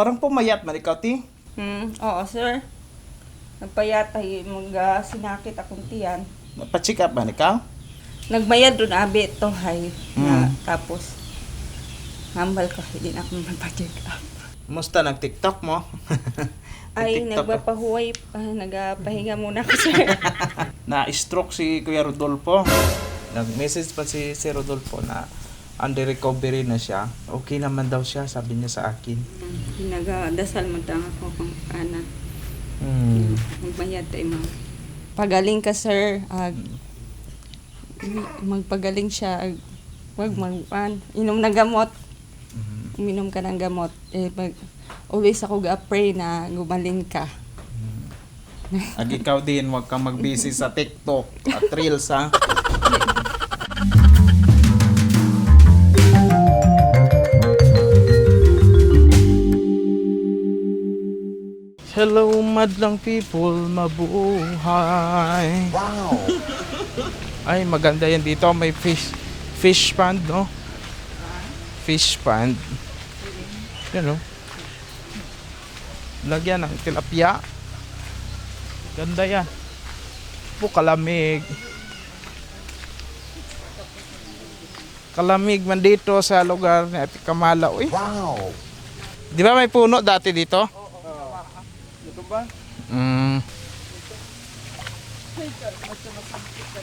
Parang pumayat man ikaw, ti. Hmm, oo, sir. Nagpayatay, mag ah, sinakit akong tiyan. Pa-check up man ikaw? Nagmayad doon abi ito, hay. Na, Mm. tapos, hambal ko, hindi na ako magpa-check up. Musta nag-tiktok mo? Ay, Nag-TikTok ka? nagpapahuway, uh, nagpahinga muna ako, sir. Na-stroke si Kuya Rodolfo. Nag-message pa si, si Rodolfo na under recovery na siya. Okay naman daw siya, sabi niya sa akin. Nagadasal man tang ako kung anak. Hmm. Magbayad tayo, ma'am. Pagaling ka, sir. Ag, magpagaling siya. Ag, wag mag, an, inom ng gamot. Mhm. Uminom ka ng gamot. Eh, pag, always ako ga-pray na gumaling ka. Ag ikaw din, huwag kang mag-busy sa TikTok at Reels, ha? Hello, madlang people, mabuhay. Wow! Ay, maganda yan dito. May fish, fish pond, no? Fish pond. Yan, no? Lagyan ng tilapia. Ganda yan. Po, kalamig. Kalamig man dito sa lugar ni Ate Kamala. Uy. Wow! Di ba may puno dati dito? Ba? Mm.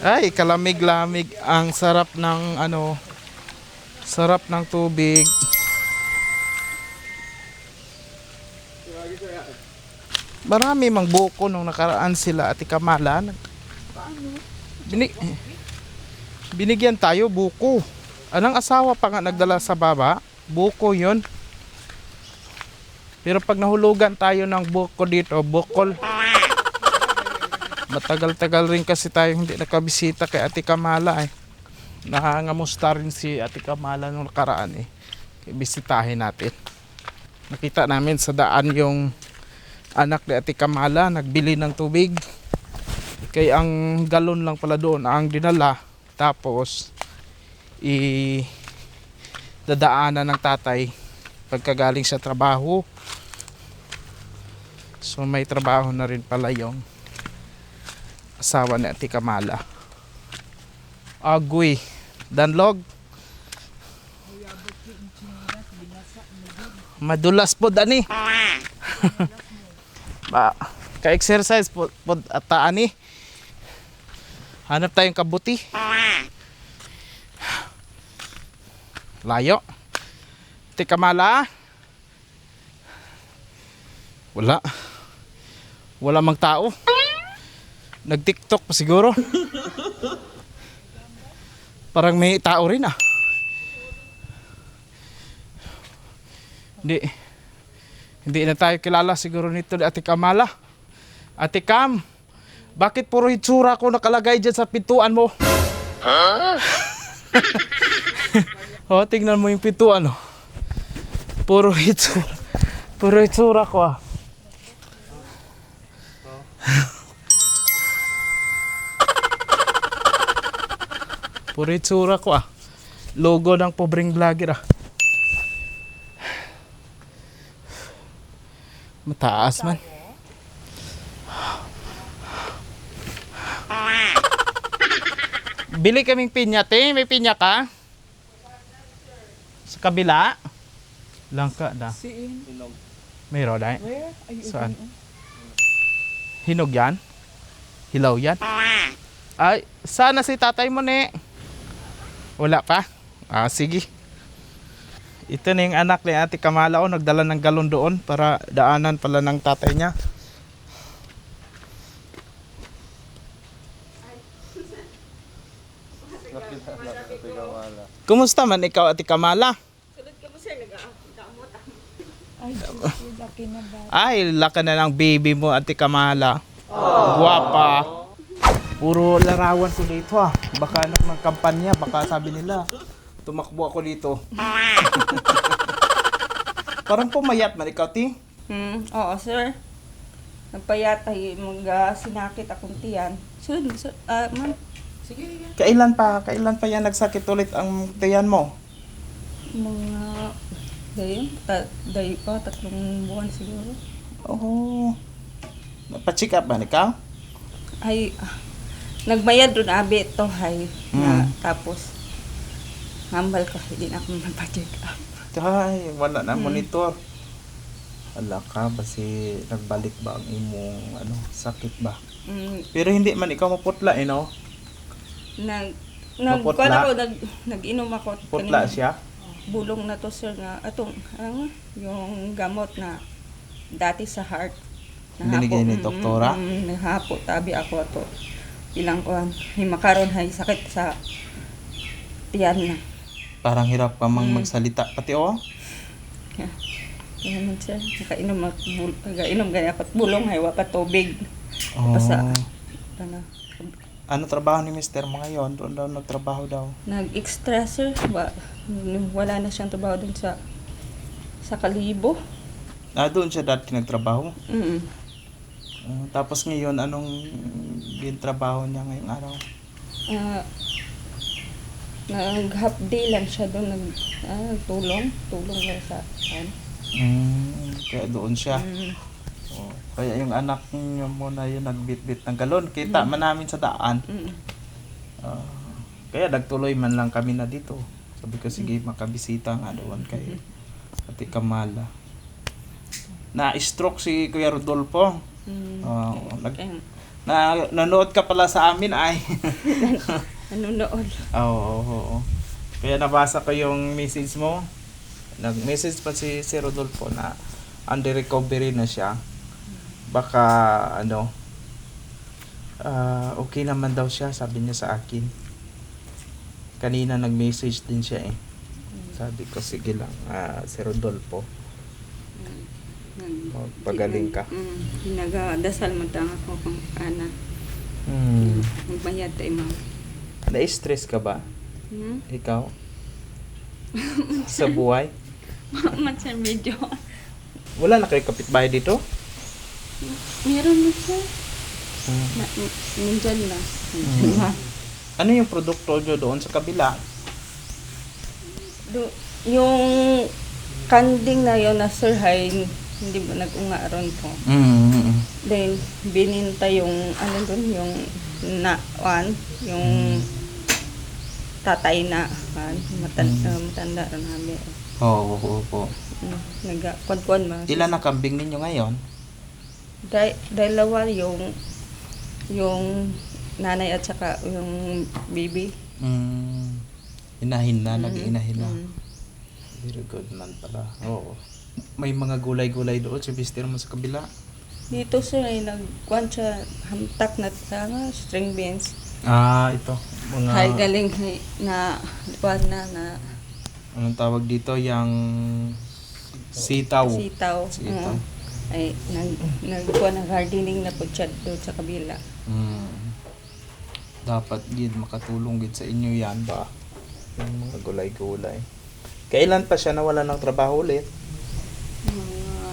Ay, kalamig-lamig. Ang sarap ng ano, sarap ng tubig. Marami mang buko nung nakaraan sila at Kamala. Nag- Binig binigyan tayo buko. Anong asawa pa nga nagdala sa baba? Buko yon. Pero pag nahulugan tayo ng buko dito, bukol. Matagal-tagal rin kasi tayo hindi nakabisita kay Ate Kamala eh. Nakangamusta rin si Ate Kamala nung nakaraan eh. Bisitahin natin. Nakita namin sa daan yung anak ni Ate Kamala nagbili ng tubig. Kaya ang galon lang pala doon ang dinala. Tapos i dadaanan ng tatay pagkagaling sa trabaho. So may trabaho na rin pala yung asawa ni Ate Kamala. Agoy. Danlog. Madulas po dani. ba, ka-exercise po, po at taani. Hanap tayong kabuti. Layo. Ate Kamala. Wala. Wala mang tao. Nag-TikTok pa siguro. Parang may tao rin ah. Hindi. Hindi na tayo kilala siguro nito ni Ate Kamala. Ate Kam, bakit puro hitsura ko nakalagay dyan sa pintuan mo? oh, tingnan mo yung pintuan oh. Puro hitsura. Puro hitsura ko ah. Puro hitsura ko ah. Logo ng pobreng vlogger ah. Mataas man. Bili kaming pinya, te. May pinya ka? Sa kabila? Langka da. Mayroon da. Saan? Hinog yan? Hilaw yan? Ay, sana si tatay mo ne. Wala pa? Ah, sige. Ito na yung anak ni Ate Kamala o nagdala ng galon doon para daanan pala ng tatay niya. Kumusta man ikaw Ate Kamala? Ay, laki na ng baby mo Ate Kamala. Guwapa. Puro larawan ko dito ah. Baka anak ng kampanya, baka sabi nila, tumakbo ako dito. Parang pumayat man ikaw, ti. Hmm, oo, sir. Nagpayatay, mag ah, sinakit akong tiyan. Sir, sir, ah, ma'am. Kailan pa, kailan pa yan nagsakit ulit ang tiyan mo? Mga Dahil, ta, dahil pa, tatlong buwan siguro. Oo. Napacheck up ba ikaw? Ay, ah, nagbayad doon abi ito, hay. Na, Mm. tapos, hambal ko, hindi na ako mapacheck up. Ay, wala na Mm. monitor. Wala ka, basi nagbalik ba ang imong ano, sakit ba? Mm, Pero hindi man ikaw maputla, eh, no? nag, nag, Maputla? kuwan ako, nag, nag-inom ako. Putla kanina. siya. Bulong na to, sir, na, atong, ano, yung gamot na dati sa heart. Binigay ni doktora? Mm, mm, nahapo, tabi ako ato. Ilang kuhan, himakaron hay sakit sa tiyan na. Parang hirap ka mang Mm. magsalita. Pati oh. Yeah. Kaya man sir, nakainom ako, bul, nakainom gani ako at bulong hay, wa pa tubig. oh. Basta. Ano, Ano trabaho ni Mister mo ngayon? Doon daw nagtrabaho daw. nag-extra sir, wa, wala na siyang trabaho dun sa sa Kalibo. Ah, doon siya dati nagtrabaho. Mm. Ah, tapos ngayon, anong trabaho niya ngayong araw? Ah, nag-half day lang siya doon, nag, ah, tulong, tulong lang sa, ano. Mm, kaya doon siya. Mm. Oh, kaya yung anak niyo mo na yun nagbit-bit ng galon. Kita man namin sa daan. Mm. Ah, kaya nagtuloy man lang kami na dito. Sabi ko, sige, makabisita nga doon kay Ate Kamala. Na-stroke si Kuya Rodolfo. Mm. Oo, nag- Kaya, Na, nanood ka pala sa amin ay. nanonood. Oo, oo, oo. Kaya nabasa ko yung message mo. Nag-message pa si, si Rodolfo na under recovery na siya. Baka ano, ah, okay naman daw siya, sabi niya sa akin. Kanina nag-message din siya eh. Sabi ko, sige lang, ah, si Rodolfo, pagaling ka. Mm. Nagadasal mo tang ako kung ana. Hmm. Magbayad tayo ma'am. Na-stress ka ba? Hmm? Ikaw? sa buhay? Mat sa video. Wala na kayo kapitbahay dito? Meron mo siya. Hmm. Na, nandyan na. Mm. Ano yung produkto nyo doon sa kabila? Do, yung kanding na yun na sir hay, hindi mo nag-unga ron ko. Mm. Then, bininta yung, ano dun, yung na, one, yung tatay na, ah, matan, Mm. ah, matanda ron namin. Oo, oo, oo. Mm, naga, kwan-kwan ba? Ilan na kambing ninyo ngayon? Dai, dalawa yung, yung nanay at saka yung baby. Mm. Inahin na, nag-inahin na. Mm. Very good man pala. Oo. May mga gulay-gulay doon si Mister mo sa kabila. Dito sir ay nagkwan siya hamtak na tama, string beans. Ah, ito. Mga, Hay galing hay, na kwan na na anong tawag dito? Yung sitaw. sitaw. Sitaw. Oo. ay nag nagkuan na gardening na pud siya doon sa kabila. Mm. Dapat gid makatulong gid sa inyo yan ba? Yung mga gulay-gulay. Kailan pa siya nawala ng trabaho ulit? Mga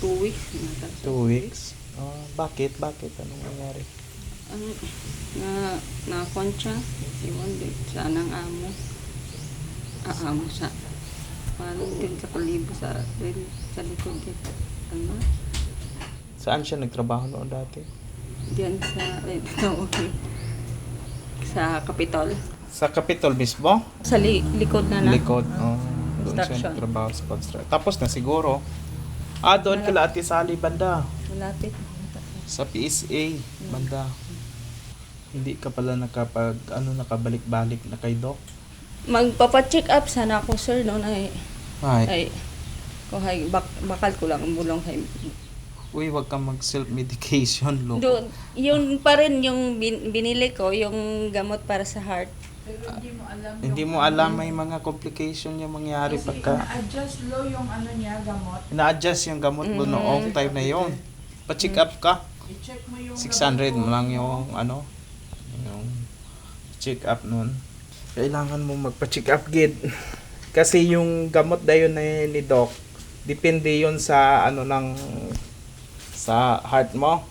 two weeks na ta. Two weeks. Ah, bakit? Bakit? Anong nangyari? Ang na na siya, iwan din sa anang amo. Ah, amo sa Paano din sa kulibo sa din sa likod dito. Ano? Saan siya nagtrabaho noon dati? Diyan sa eh, okay. Sa Capitol. Sa Capitol mismo? Sa li- likod na na. Likod. Oh, doon siya Construction. nagtrabaho sa construction. Tapos na siguro. Ah, doon kala Ate Sally banda. Malapit. Sa PSA banda. Hindi ka pala nakapag, ano, nakabalik-balik na kay Doc? Magpapa-check up sana ako sir no ay Ay, ay ko hay bak, bakal ko lang ang bulong hay. uy, wag kang mag-self-medication, lo. Do, yun pa rin yung bin- binili ko, yung gamot para sa heart. Hindi mo alam may mga complication yung mangyari pagka adjust low yung ano niya, gamot. ina-adjust yung gamot mo noong time na yon. Pa-check up ka. I-check mo yung 600 mo gamot mo. lang yung ano yung check up nun. Kailangan mo magpa-check up gid. Kasi yung gamot dayon na ni doc, depende yun sa ano ng sa heart mo.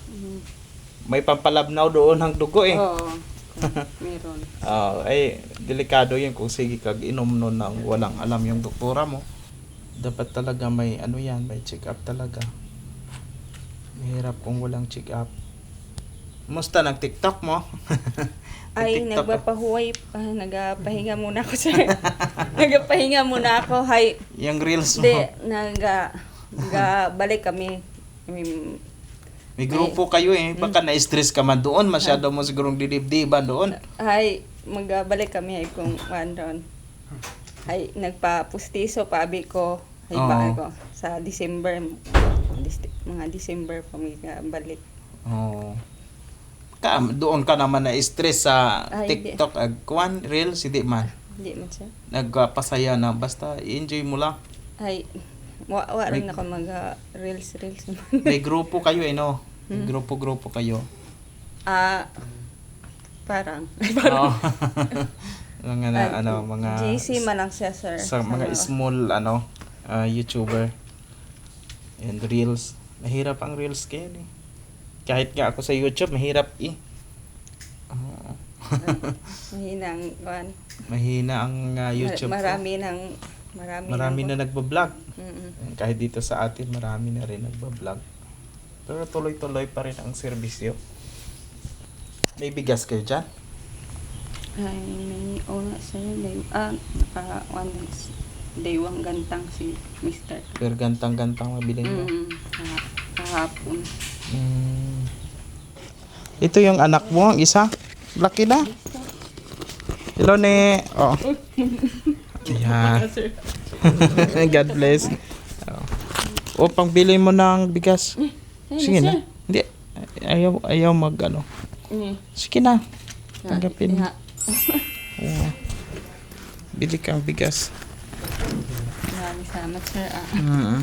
May pampalabnaw doon ng dugo eh. Oo. Meron. Ah, ay delikado yun kung sige kag inom nun ng walang alam yung doktora mo. Dapat talaga may ano yan, may check up talaga. Mahirap kung walang check up. Musta nag TikTok mo? Ay, Nag-TikTok ka? nagpapahuway pa. Nagapahinga muna ako, sir. nagapahinga muna ako. Hay, Yung reels mo. Hindi, naga, balik kami. I mean, May grupo kayo eh. Baka na-stress ka man doon. Masyado mo sigurong didibdiban doon. ay, magbalik kami ay kung doon. Ay, nagpa-pustiso pa abi ko. Ay, Oo. ko sa December. Dis- mga December pa may balik. Oo. Ka, doon ka naman na-stress sa Ay, TikTok. Ag, kuwan, reels, hindi man. Hindi man siya. Nagpasaya na. Basta, enjoy mo lang. Ay, wa, wa rin ako mag uh, reels reels May grupo kayo eh, no? May Hmm? grupo-grupo kayo. Ah, parang. Oo. mga na, Ay, ano, mga... JC man lang siya, sir. sa mga small ano ah, YouTuber and reels mahirap ang reels kayo eh. kahit nga ako sa YouTube mahirap eh Oo. Mahinang, kuan. mahina ang ah, YouTube ko. Marami ng, marami, marami ng, na nagbablog Mm-mm. kahit dito sa atin marami na rin nagbablog pero tuloy-tuloy pa rin ang serbisyo may bigas kayo dyan Ay, may una sir, day, ah, naka, one days, daywang gantang si Mr. pero gantang-gantang mabiling mo Mm, kaha- kahapon. Mm. Ito yung anak mo, ang isa. Laki na. Hello, ne. Oh. Yan. God bless. Oh. O, pangbili mo ng bigas. Sige na. Hindi. Ayaw, ayaw mag ano. Sige na. Tanggapin Oo. Bili kang bigas. Maraming salamat sir. Ah,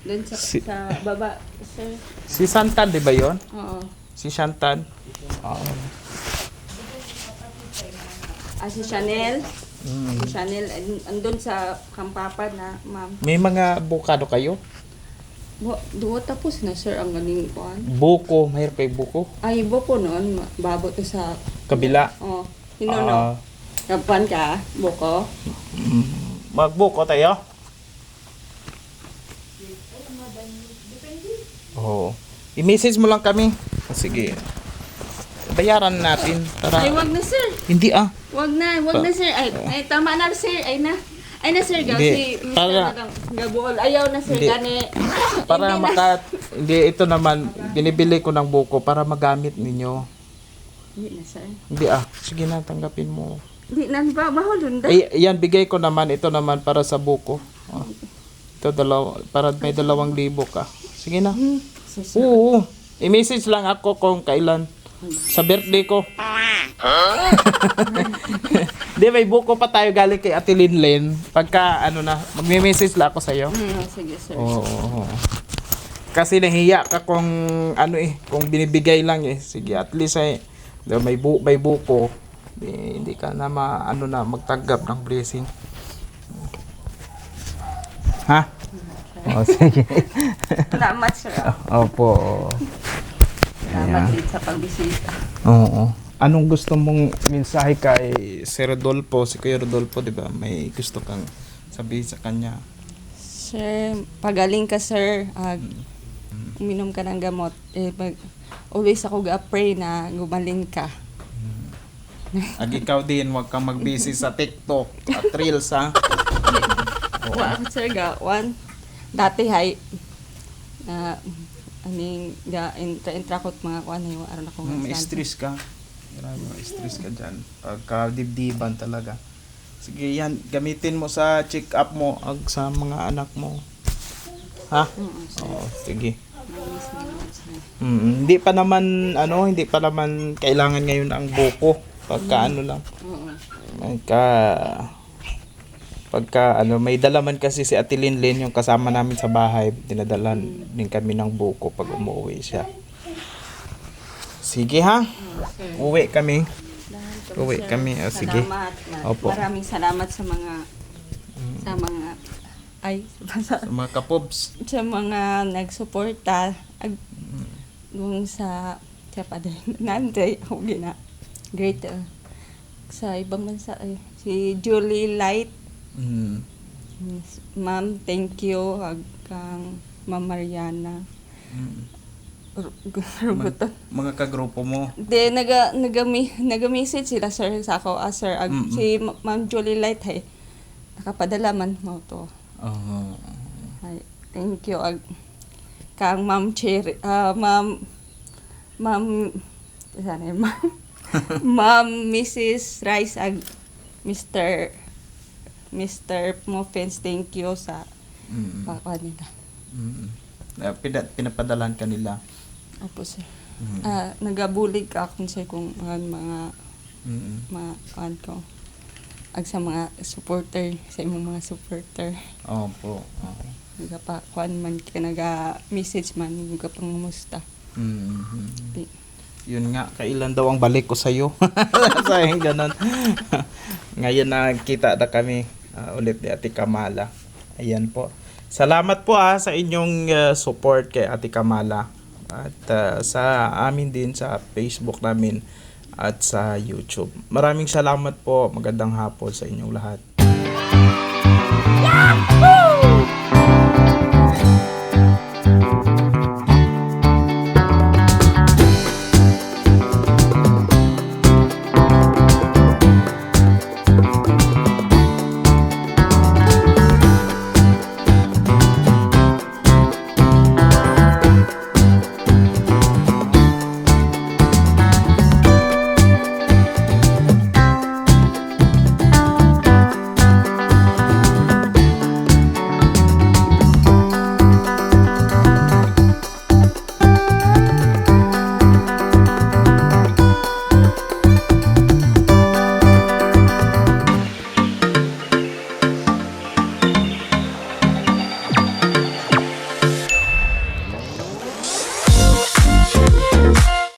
dun sa, Si- sa baba, sir. Si Santan, di ba yon? Oo. Si Santan. Oo. Ah, si Chanel. Mm. Si Chanel, an- andun sa Kampapad na, ma'am. May mga bukado kayo? Bo, duwa tapos na sir ang galing kuan. Buko. Mahirap kay buko. Ay, ibo ko noon, ma- babo to sa, Kabila. oh, Ah. no. Kapan ka, buko? Magbuko tayo? Oo. I-message mo lang kami. Ah, Sige. Bayaran natin. Tara. Ay, wag na sir. Hindi ah. Wag na, wag na sir. Ay, ay tama na sir. Ay na. Ay na sir, gaw Hindi. si Mr. Para- Nagang Gabuol. Ayaw na sir, Hindi. gani. Para Hindi na. maka... Hindi, ito naman. Binibili ko ng buko para magamit ninyo. Hindi na sir. Hindi ah. Sige na, tanggapin mo. Hindi na, ba, mahulun da. Ay, yan, bigay ko naman. Ito naman para sa buko. Oh. Ito, dalaw, para may dalawang libo ka. Sige na. Hmm. Sir. Oo. I-message lang ako kung kailan. Sa birthday ko. Di, may buko pa tayo galing kay Ate Linlen. Pagka, ano na, magme-message lang ako sa'yo. Hmm, sige sir. Oo. oo. Kasi nahiya ka kung, ano eh, kung binibigay lang eh. Sige, at least ay, ba, may, bu may buko. Di, hindi ka na ma, ano na, magtanggap ng blessing. Ha? Oh, sige. Salamat sir. Opo. Salamat din sa pagbisita. Oo. Anong gusto mong mensahe kay si Rodolfo, si Kuya Rodolfo, di ba? May gusto kang sabihin sa kanya. Sir, pagaling ka sir. Ag, uminom ka ng gamot. Eh, pag, always ako ga-pray na gumaling ka. Ag ikaw din, huwag kang mag-busy sa TikTok at Reels, ha? Wa ako sir ga one dati hay na aning ga intra intra kot mga kuan yung aron ako Mm, nga stress ka. Grabe, stress ka dyan. Pagka dibdiban talaga. Sige, yan. Gamitin mo sa check-up mo ag sa mga anak mo. Ha? Oo, sir. Oo, sige. Mm, hindi pa naman ano, hindi pa naman kailangan ngayon ang buko. Pagka ano lang. Oo. Pagka pagka ano, may dalaman kasi si Ate Linlin yung kasama namin sa bahay. Dinadalan din kami ng buko pag umuwi siya. Sige ha. Uwi kami. Uwi kami. Ah, sige. Opo. Maraming salamat sa mga sa mga ay sa, Sa mga kapobs. sa mga nagsuporta ag yung sa sa padre nanday ako gina great uh, sa ibang bansa ay si Julie Light Mm. Miss- Ma'am, thank you ag kang Ma'am Mariana. Mm. Ru- Ruguton. Mga kagrupo mo. De naga nagami naga-message sila sir sa ako ah, sir ag, Mm-mm. si Ma- Ma'am Julie Light hay nakapadala man mo to. Oo. Ay, thank you ag kang Ma'am Cherry ah Ma'am Ma'am sana Ma'am Ma'am Mrs. Rice ag Mr. Mr. Muffins thank you sa Mm. papa nila. Mm. Uh, pina- pinapadalan ka nila. Opo sir. Mm. Ah, nagabulig ka kung sa kung mga mga Mm. mga kuan ko ag sa mga supporter sa imong mga supporter Opo. Oo. naga pa kuan man ka naga message man naga pangumusta Mm. Di- Yun nga, kailan daw ang balik ko sa'yo? Sayang ganun. Ngayon nakita na kami ah, ulit ni Ate Kamala. Ayan po. Salamat po ah, sa inyong ah, support kay Ate Kamala. At ah, sa amin din sa Facebook namin at sa YouTube. Maraming salamat po. Magandang hapon sa inyong lahat. Yahoo!